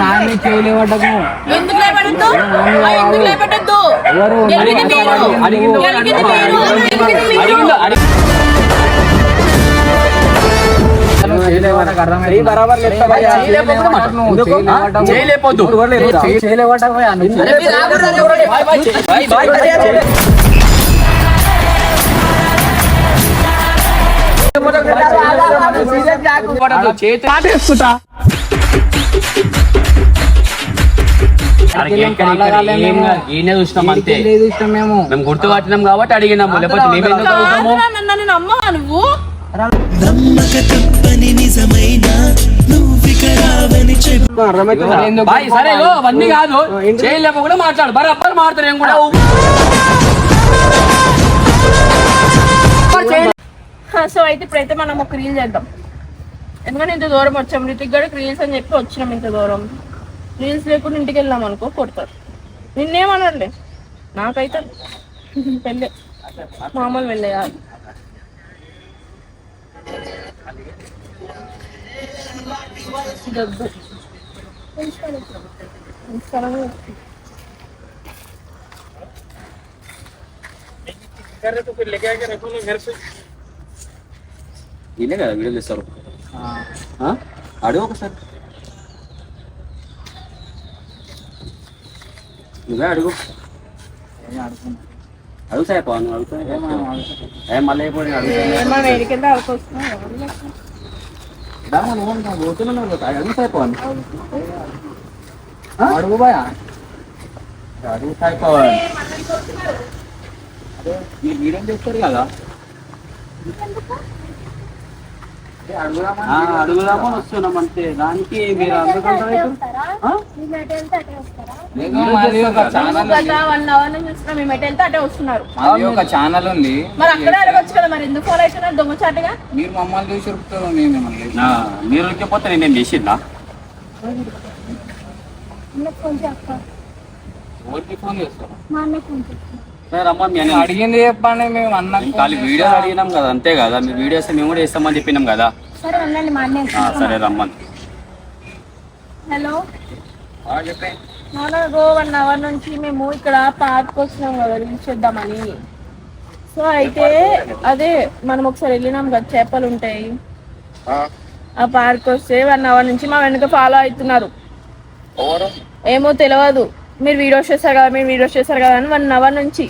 నాన్న చేయలేవటకు ఎందుకు లేపడద్దు ఎందుకు లేపడద్దు ఎవరు? గెలిగింది మీరు ఈయనే చూసినాం అంతే. మేము మేము గుర్తు పట్టినాం కాబట్టి అడిగినాము లేకపోతే మేము ఎందుకు అడుగుతాము? కాదురా, నన్ను నన్ను నమ్మవా నువ్వు? నమ్మక తప్పని నిజమైన సరే అవన్నీ కాదు. చేయలేక కూడా మాట్లాడు బరాబర్ మాట్లాడు నేను కూడా సో అయితే ఇప్పుడైతే మనం ఒక రీల్ చేద్దాం. ఎందుకంటే ఇంత దూరం వచ్చాం రితిక్ గడికి రీల్స్ అని చెప్పి వచ్చినాం ఇంత దూరం. రీల్స్ లేకుండా ఇంటికి వెళ్ళాం అనుకో కొడతారు. నిన్నేమనర్లే నాకైతే పెళ్ళి. మామూలు ఇన్స్టాలో ఇదే కదా వీడియో చేస్తారు ఆ? అడుగు ఒకసారి. నువ్వే అడుగు. అడుగు సార్ నువ్వు అడుగుతా. ఏ మళ్ళీ అయిపోయి అరకు వస్తున్నాం అడుగు సార్ పోను అడుగు భయ్యా. అడుగు సార్ పోను మీరు వీడియో చేస్తారు కదా? ఆ, అడుగుదామని వస్తున్నాం అంతే. దానికి మీరు అందుకుంటారు ఒక ఛానల్ ఉంది. మరి అక్కడే అడగొచ్చు కదా మరి ఎందుకు ఫాలో అవుతున్నారు దొంగచాటుగా మీరు మమ్మల్ని చూసి. మీరు ఉరికిపోతే నేను చేసిందా మీ అడిగింది చెప్పండి మేము అన్న ఖాళీ వీడియో అడిగినాం కదా అంతే కదా. మీరు వీడియో వస్తే మేము కూడా ఇస్తామని చెప్పినాం కదా. సరే ఉండండి మా అన్నయ్య ఆ, సరే రమ్మని. హలో. చెప్పండి. నాన్నగో వన్ అవర్ నుంచి మేము ఇక్కడ పార్క్ వచ్చినాం కదా రీల్స్ చేద్దామని. సో అయితే అదే మనం ఒకసారి వెళ్ళినాం కదా చేపలు ఉంటాయి. ఆ. పార్క్ వస్తే వన్ అవర్ నుంచి మా వెనుక ఫాలో అవుతున్నారు. ఏమో తెలియదు మీరు వీడియోస్ చేస్తారు కదా మీరు వీడియోస్ చేస్తారు కదా అని వన్ అవర్ నుంచి.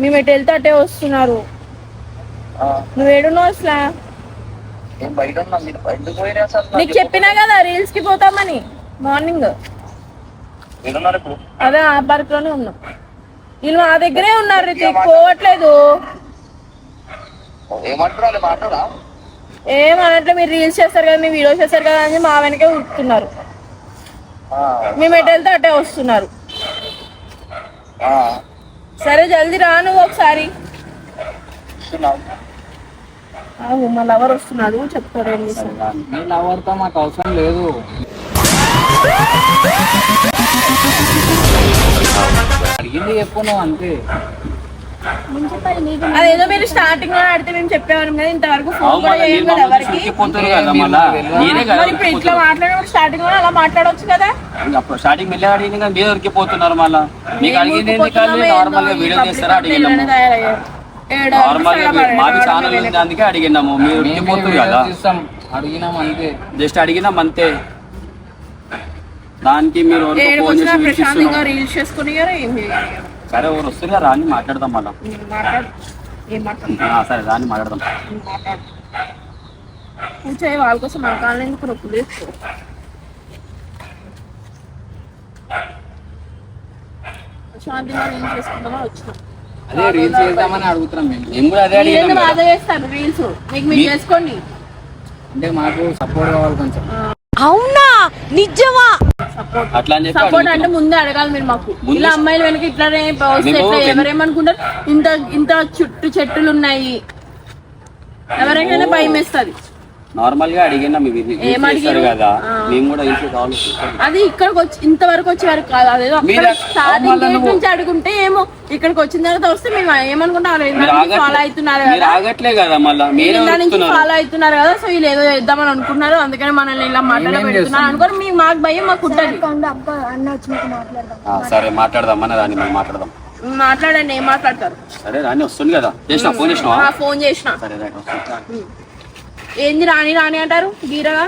మేము ఎటు వెళ్తే అటే వస్తున్నారు. నువ్వు ఏడున్నావు అసలు? నీకు చెప్పినా కదా రీల్స్కి పోతామని. మార్నింగ్ అదే ఆ పార్క్లోనే ఉన్నాం. వీళ్ళు మా దగ్గరే ఉన్నారు రితిక్. పోవట్లేదు. ఏమన్నట్లు మీరు రీల్స్ చేస్తారు కదా మీరు వీడియోస్ చేస్తారు కదా అని మా వెనకే ఉరుకుతున్నారు మేము ఎటు వెళ్తే అటే వస్తున్నారు. సరే జల్దీ రా నువ్వు ఒకసారి. మా లవర్ వస్తున్నాడు మీ లవర్తో మాకు అవసరం లేదు. అడిగింది చెప్పు నువ్వు అంతే. అదేదో మీరు స్టార్టింగ్లో ఆడితే మేము చెప్పేవాళ్ళం కదా ఇంతవరకు ఫోన్ కూడా చేయం కదా ఎవరికి. కదా మళ్ళా. నేనే కదా మరి ఇప్పుడు ఇట్లా ఉరికిపోతారు. మాట్లాడినప్పుడు స్టార్టింగ్లో అలా మాట్లాడవచ్చు కదా. అప్పుడు స్టార్టింగ్ మెల్లగా అడిగింది మీరు మళ్ళా? మీకు అడిగింది నార్మల్గా వీడియో చేస్తారా? అడిగినాము మాది ఛానల్ ఉంది అందుకే అడిగినాము. మీరు మేము ఉరికిపోతుంది కదా. అడిగినాం అంతే. జస్ట్ అడిగినాం అంతే. దానికి మీరు ఫోన్ చేసి సరే ఎవరు వస్తున్నారు రాని మాట్లాడదాం మళ్ళా. సరే రాని మాట్లాడదాం. మాట్లాడు. కూర్చోయి వాళ్ళ కోసం మన కాళ్ళ ఎందుకు నొప్పులు ప్రశాంతంగా రీల్స్ చేసుకుందామా? వచ్చినాం. అదే రీల్స్ చేద్దామని అడుగుతున్నాం మేము. మేము కూడా అదే అడిగినాం చేస్తారు రీల్స్ మీకు మీరు చేసుకోండి. అంటే మాకు సపోర్ట్ కావాలి కొంచెం. అట్లా అని చెప్పి సపోర్ట్ అంటే. ముందే అడగాలి మీరు మాకు. ఇలా అమ్మాయిలు వెనక ఇట్లానే వస్తే ఎవరేమనుకుంటారు? ఇంత ఇంత చుట్టూ చెట్టులు ఉన్నాయి. ఎవరికైనా భయం వేస్తుంది. నార్మల్గా అడిగినా? కదా. మేము కూడా ఇంట్లో కావాలి అది ఇక్కడికి వచ్చి ఇంతవరకు వచ్చేవారు కాదు. అదేదో స్టార్టింగ్ నుంచి అడుగుంటే ఏమో ఇక్కడికి వచ్చిన తర్వాత వస్తే మేము ఏమనుకుంటాం? మీరు ఫాలో అవుతున్నారు ఆగట్లే కదా మళ్ళా. నుంచి ఫాలో అవుతున్నారు కదా సో వీళ్ళు ఏదో చేద్దామని అనుకున్నారు అందుకని మనల్ని ఇలా మాటలు పెడుతున్నారు. అనుకోని మీ మాకు భయం మాకు ఉంటుంది. ఆ, సరే మాట్లాడదాం. మన రాని మనం మాట్లాడదాం. మాట్లాడండి ఏం మాట్లాడతారు? సరే రాని వస్తుంది కదా. చేసిన ఫోన్ చేసినావా? ఆ, ఫోన్ చేసిన. సరే రైట్ ఏంది రాని రాని అంటారు? గీరగా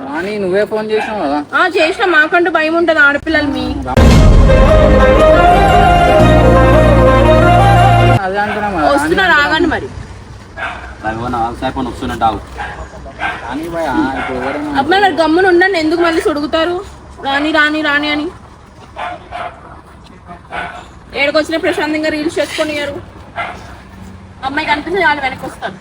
కానీ నువ్వే ఫోన్ చేసినావు కదా. ఆ చేసిన మాకంటూ భయం ఉంటుంది ఆడపిల్లలు మీ. అదే అంటున్నాం మరి. భయ ఇప్పుడు ఎవరైనా అబ్బాయి మరి గమ్మున ఉండండి ఎందుకు మళ్ళీ సొడుగుతారు? రాని రాని రాని అని. ఏడుకొచ్చిన ప్రశాంతంగా రీల్స్ చేసుకొని అమ్మాయి కనిపిస్తే వాళ్ళు వెనక్కి వస్తారు.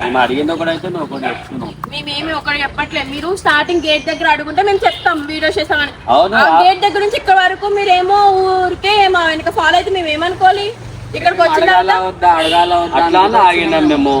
మేము అడిగింది ఒకటి అయితే నువ్వు ఒకటి చెప్తున్నావు మేమేమి ఒకటి చెప్పట్లేదు. మీరు స్టార్టింగ్ గేట్ దగ్గర అడుగుంటే మేము చెప్తాం వీడియో చేస్తామని. అవును? ఆ గేట్ దగ్గర నుంచి ఇక్కడ వరకు మీరేమో ఊరికే మా వెనక ఫాలో అయితే మేము ఏమనుకోవాలి? ఇక్కడికి వచ్చిన అడగాల తర్వాత వద్దా అడగాల వద్దా అట్లా అన్న ఆగినాం మేము.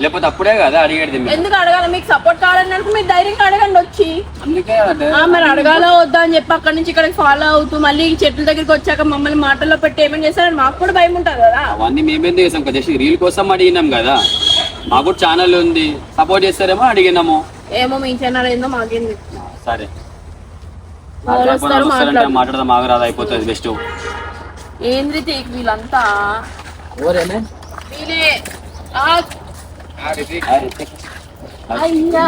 లేకపోతే అప్పుడే కదా అడిగేది మేము. ఎందుకు అడగాలి? మీకు సపోర్ట్ కావాలని అనుకో మీరు ధైర్యంగా అడగండి వచ్చి. అందుకే అదే ఆ, మరి అడగాలా వద్దా అని చెప్పి అక్కడి నుంచి ఇక్కడికి ఫాలో అవుతూ మళ్ళీ ఈ చెట్ల దగ్గరికి వచ్చాక మమ్మల్ని మాటల్లో పెట్టి ఏమేమి చేస్తారని మాకు కూడా భయం ఉంటుంది కదా. అవన్నీ మేమేం చేసాం? కదా జస్ట్ రీల్ కోసం అడిగినాం కదా. మాకు కూడా ఛానల్ ఉంది. సపోర్ట్ చేస్తారేమో అడిగినాము. ఏమో మీ ఛానల్ ఏందో మాకేంది సరే. మాట్లాడదాం ఆగరాదు అయిపోతుంది బెస్ట్ తీక్ వీళ్ళంతా? ఎవరేనే అయ్యా.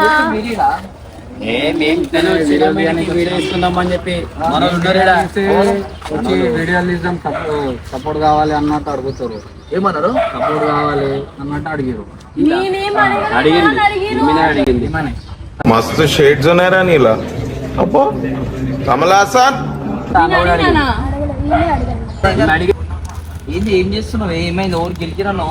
సపోర్ట్ కావాలి అన్నట్టు అడుగుతారు. ఏమన్నారు? సపోర్ట్ కావాలి అన్నట్టు అడిగారు అడిగింది. మస్తు షేడ్స్ ఉన్నారా నీలా. అబ్బో. కమలాసన్ ఏంది ఏం చేస్తున్నావు? ఏమైంది? ఎవరు గెలికిరాను?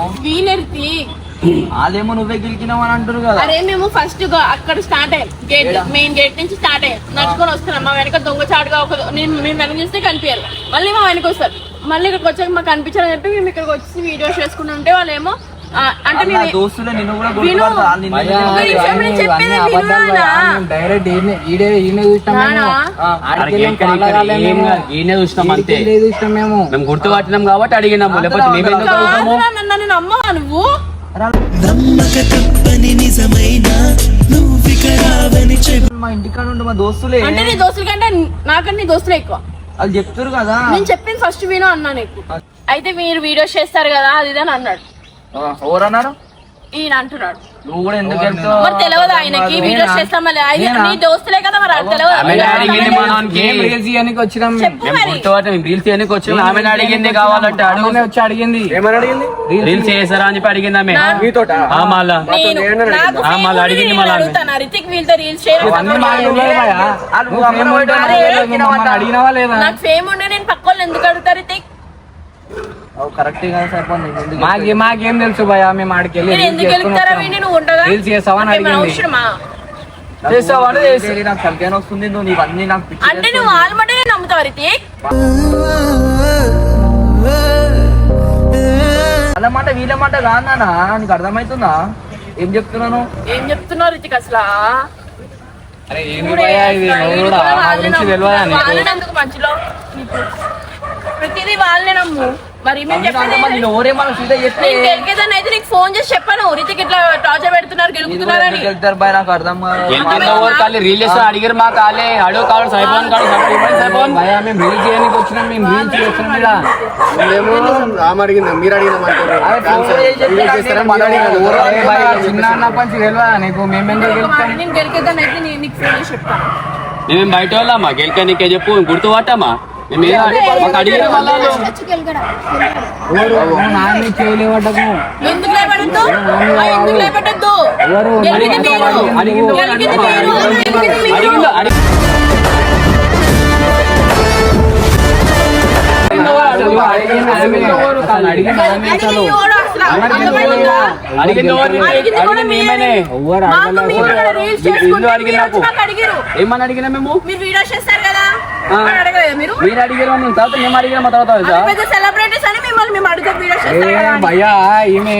వాళ్ళేమో నువ్వే గెలిచినావు అని అంటారు కదా. అరే మేము ఫస్ట్ అక్కడ స్టార్ట్ అయ్యాం. గేట్ మెయిన్ గేట్ నుంచి స్టార్ట్ అయ్యాం. నడుచుకొని వస్తున్నాం. మా వెనక దొంగ చాటుగా ఒక నేను మేము వెనక చూస్తే కనిపించారు మళ్ళీ మా వెనక వస్తారు. మళ్ళీ ఇక్కడికి వచ్చాక మాకు కనిపించాలని చెప్పి మేము ఇక్కడికి వచ్చి వీడియోస్ చేసుకుంటుంటే వాళ్ళేమో అంటే దోస్తులే నిన్ను కూడా. డైరెక్ట్ ఈడే ఈయన చూసినాం మేము. అంతే. చూసినాం మేము. గుర్తుపట్టినాం కాబట్టి అడిగినాము. లేకపోతే నన్ను నమ్మవా నువ్వు? నమ్మక తప్పని నిజమైన నువ్విక రావని చెప్పు మా ఇంటికాడ ఉండే మా దోస్తులే. అంటే నీ దోస్తుల కంటే నాకంటే నీ దోస్తులే ఎక్కువ. వాళ్ళు చెప్తారు కదా. నేను చెప్పింది ఫస్ట్ విను అన్నా నీకు. అయితే మీరు వీడియోస్ చేస్తారు కదా అది ఇది అని అన్నాడు. ఎవరు అన్నారు ఈయన అంటున్నాడు. నువ్వు కూడా ఎందుకు వెళ్తావు మరి తెలియదు ఆయనకి? వీడియోస్ చేస్తాం మళ్ళీ. ఆయన- నీ దోస్తులే కదా మరి అది తెలియదు అడిగింది రీల్స్ చేయడానికి వచ్చినాం రీల్స్ ఆమె అడిగింది? కావాలంటే అడుగు. ఆమెనే వచ్చి అడిగింది. రీల్స్ చేసారా అని చెప్పి అడిగింది ఆమె? ఆ, మళ్ళా. అడిగింది? మళ్ళీ రితిక్ వీళ్ళతో రీల్స్ చేయడం అడిగినావా లేదా? నాకు ఫేమ్ ఉండే నేను పక్క వాళ్ళు ఎందుకు అడుగుతారు రితిక్ కరెక్ట్గా సరిపోయింది ఎందుకు మాకి మాకేం తెలుసు భయ మేము ఆడికి వెళ్ళి రీల్స్ చేస్తావా అని నాకేమైనా అడిగింది. అవసరమా? చేస్తావా అంటే చేస్తా. చేసి నాకు తలకాయ వస్తుంది నువ్వు నీవన్నీ నాకు పిచ్చి అంటే నువ్వు ఆల్మటే నమ్ముతావు వాళ్ళ మాట వీళ్ళ మాట కాదన్నా నీకు అర్థమవుతుందా? ఏం చెప్తున్నాను? ఏం చెప్తున్నావు రితిక్ అసలు? అరే ఏంది భయ ఇది? నువ్వు కూడా తెలియదా నీకు? ప్రతిదీ వాళ్ళనే నమ్ము. మరి మేము చెప్పేది అయితే నీకు ఫోన్ చేసి చెప్పాను. రితిక్ ఇట్లా టార్చర్ పెడుతున్నారు గెలుపుతున్నారని. బాయ్? నాకు అర్థం కాదు. అడిగారు మా కాలే. కావాలి సైఫోన్ కావాలి సైఫోన్ భయ మేము చేయడానికి వచ్చినాం మేము ఇలా. చిన్న తెలియదా నీకు మేమేం నేను గెలికేదాన్ని అయితే నీకు ఫోన్ చేసి చెప్తాను. మేము బయట వాళ్ళమ్మా గెలికా నీకే చెప్పు గుర్తుపట్టామా? నాన్న చేయలేవటకు ఎందుకు లేపడద్దు? ఎందుకు లేపడద్దు? మీరు. అడిగిందో మీరు. అడిగిందో అడిగి ఏమని అడిగినా మేము మీరు వీడియోస్ చేస్తారు కదా మీరు అడిగారు మేము తర్వాత మేము అడిగిన మా తర్వాత భయ్యా ఈమె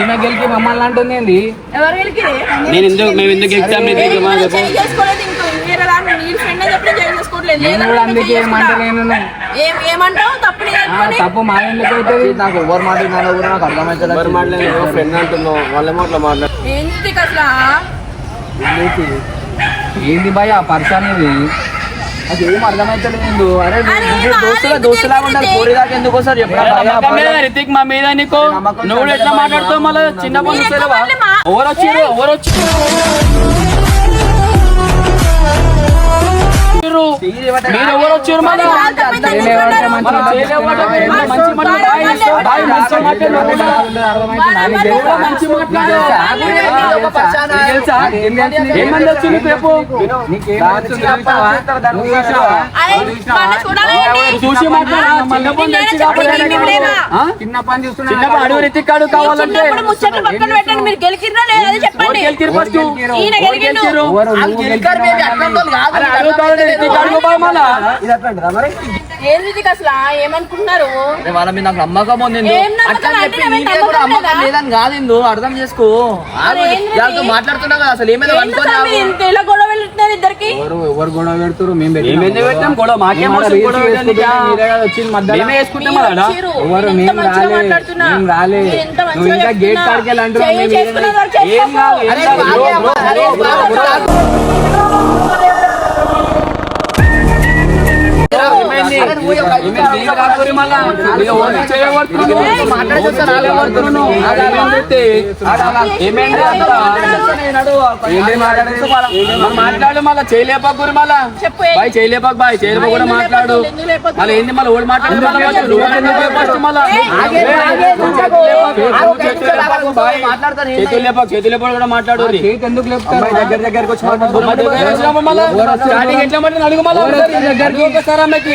ఈమె గెలికి మమ్మల్ని అంటుంది ఏంది నేను ఎందుకు మేము ఎందుకు నేను కూడా అందుకే ఏమంటలేను. ఏమంటావు? తప్పని ఆ, కలుపుకొని తప్పు మా ఎందుకు అవుతుంది? నాకు ఎవరు మాట్లాడినారో కూడా నాకు అర్థమవుతుంది ఫ్రెండ్ అంటున్నావు. వాళ్ళేమో అట్లా మాట్లాడు. ఏంటి అసలు? ఏంది భయ పర్సన్ ఇది అది ఏం అర్థమైతలేదు అరే వాళ్ళు దోస్తులా దోస్తులా ఉండాలి? కోరి దాకా ఎందుకు వస్తారు? చెప్పరా రితిక్ మా మీద నీకు? నువ్వు కూడా ఎట్లా మాట్లాడుతావు? మళ్ళీ చిన్న పని మీరు చూసేవా ఎక్కువ మా- ఎవరు వచ్చిర్రు వచ్చిర్రు మీరు ఎవరు వచ్చారు వచ్చింది రేపు? చూసి చిన్న పని చూస్తున్నా చిన్న అడుగు కావాలంటే ఫస్ట్. గెలిచిర్రు? ఏంది అసలు? ఏమనుకుంటున్నారు? వాళ్ళ మీద నాకు నమ్మకం ఉంది నమ్మకం? లేదని కాదు అర్థం చేసుకో. మాట్లాడుతున్నావు కదా అసలు ఏమైనా ఎవరు ఎవరు గొడవ పెడుతురు మాట్లాడుతున్నా. గేట్ చెప్తున్నా. కాడికి మళ్ళా? మాట్లాడు మళ్ళా. చేయలేపకూరి మళ్ళా. Bye చేయలేపక bye. చేయలేపక కూడా మాట్లాడు? మళ్ళీ ఏంది మళ్ళీ ఓడి మాట్లాడు? మళ్ళీ ఎందుకు లేపు మళ్ళా? చేతులు చేతులు చేతులు చేతులు కూడా మాట్లాడు. ఎందుకు లేపుతారు? దగ్గర దగ్గరకు వచ్చి మళ్ళా? ఎట్లా పట్టింది అడుగు మళ్ళా దగ్గరికి. ఒకసారి ఆమెకి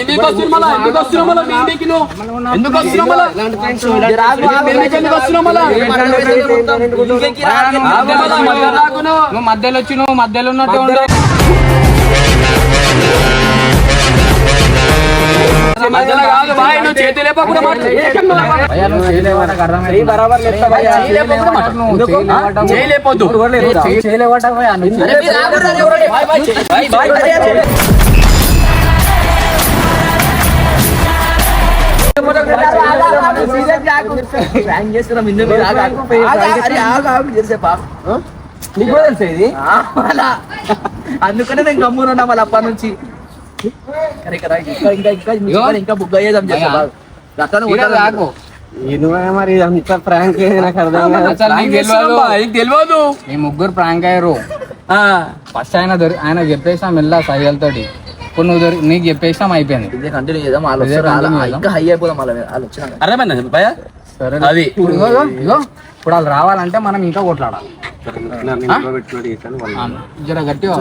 ఎందుకు వస్తున్నాం మళ్ళా ఎందుకు వస్తున్నాం మళ్ళా నువ్వు. మధ్యలో వచ్చి నువ్వు మధ్యలో ఉన్నట్టు ఉండు. మధ్యలో కాదు నాకు కూడా తెలుసా ఇది అలా. అందుకనే నేను గమ్మునున్నా మళ్ళీ అప్పటి నుంచి ఇంకా బుక్ ఈడ రాకు మరి అంత ప్రాంక్ నాకు అర్థం కాదు అసలు నీకు తెలియదు నీకు తెలియదు మీ ముగ్గురు ప్రాంక్ అయ్యారు ఫస్ట్ ఆయన ఆయన చెప్పేసాం మెల్ల సైగలతోటి ఇప్పుడు నువ్వు దొరి నీకు చెప్పేసాం అయిపోయింది. ఇదే కంటిన్యూ చేద్దాం వాళ్ళు ఇదే వస్తారు అలా continue చేద్దాం. ఇంకా హై అయిపోదాం వాళ్ళు వాళ్ళు వచ్చినాక అర్థమైందా భయ సరే అది ఇప్పుడు ఇగో, ఇగో, ఇగో ఇప్పుడు వాళ్ళు రావాలంటే మనం ఇంకా కొట్లాడాలి. ఆ, జర గట్టిగా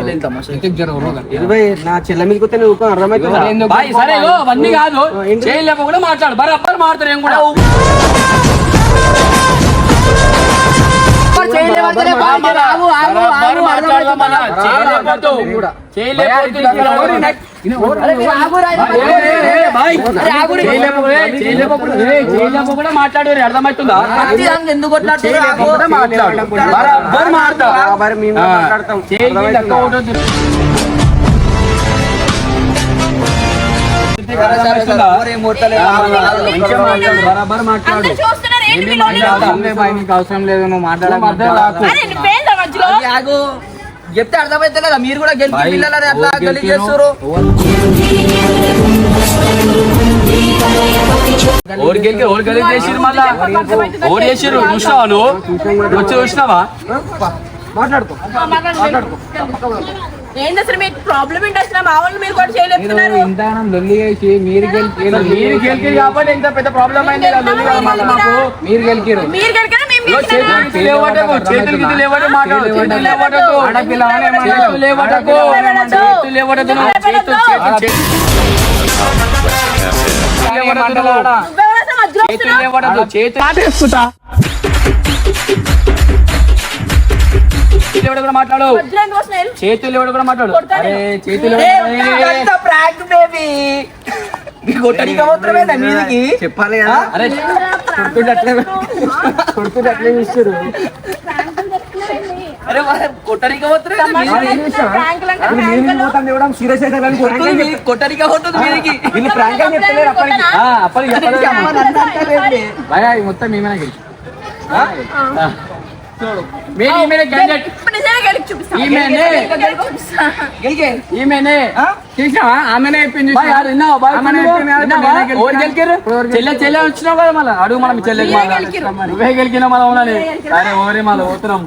జర గట్టిగా. ఇరవై నా చెల్ల మీద కొత్త నువ్వు అర్థమవుతుందా ఎవరు ఎందుకు బాయ్ సరే ఇగో అవన్నీ కాదు. చేయలేక కూడా మాట్లాడు. బరాబర్ మాట్లాడు ఏం కూడా. మాట్లాడు రే, అర్థమవుతుందా? ఎందుకు చేయలేకపో కూడా మాట్లాడు. బరాబర్ మాట్లాడు. కదా నీకు అవసరం లేదు నువ్వు చెప్తే అర్థమైతే లేదా? మీరు కూడా గెలిపి పిల్లలని అట్లా. చేస్తారు ఓడి గెలికి ఓడి గెలికి చేసిరు మళ్ళా. ఓడి చేసిరు చూసినావా నువ్వు? నువ్వు వచ్చి చూసినావా? మాట్లాడుకో. ఏంది అసలు మీకు ప్రాబ్లం ఏంటి? అసలు మా వాళ్ళు మీరు కూడా చేయలేపుతున్నారు లొల్లి చేసి మీరు గెలిచి మీరు గెలికి కాబట్టి ఇంత పెద్ద ప్రాబ్లం అయింది ఇలా లొల్లి కదా మళ్ళా మాకు మీరు గెలికిరు చేతులు చేతులు చేతులు లేవట కూడా మాట్లాడు? చేతులు లేవట కూడా మాట్లాడు. కొడతాను. చేతులు ప్రాంక్ బేబీ చెప్పాలి కదా. అరే కొడుకుంటే అట్లే చూస్తారు అరే మరి కొట్టడికి అవసరమేనా మీదికి? ప్రాంకులు అంటే ప్రాంకులు. సీరియస్ అయితే కానీ కొడుతుంది మీదికి, కొట్టడికి అవుతుంది మీదికి. వీళ్ళు ప్రాంక్ అని చెప్తలేరు అప్పటికి. ఆ, అప్పటికి చెప్పలేదు. అమ్మ నన్ను అంటారేంటి? భయ ఇది మొత్తం మేమే గెలిచి మీరు ఈమెనే క్యాండిడేట్. ఈమెనే. చూసినావా? ఆమెనే? చెల్లె చెల్లె వచ్చినావు కదా మళ్ళీ? అడుగు మనం చెల్లెకి గెలికిర్రు. నువ్వే గెలికినా మళ్ళీ అవునని సరే ఓరే మళ్ళీ పోతున్నాం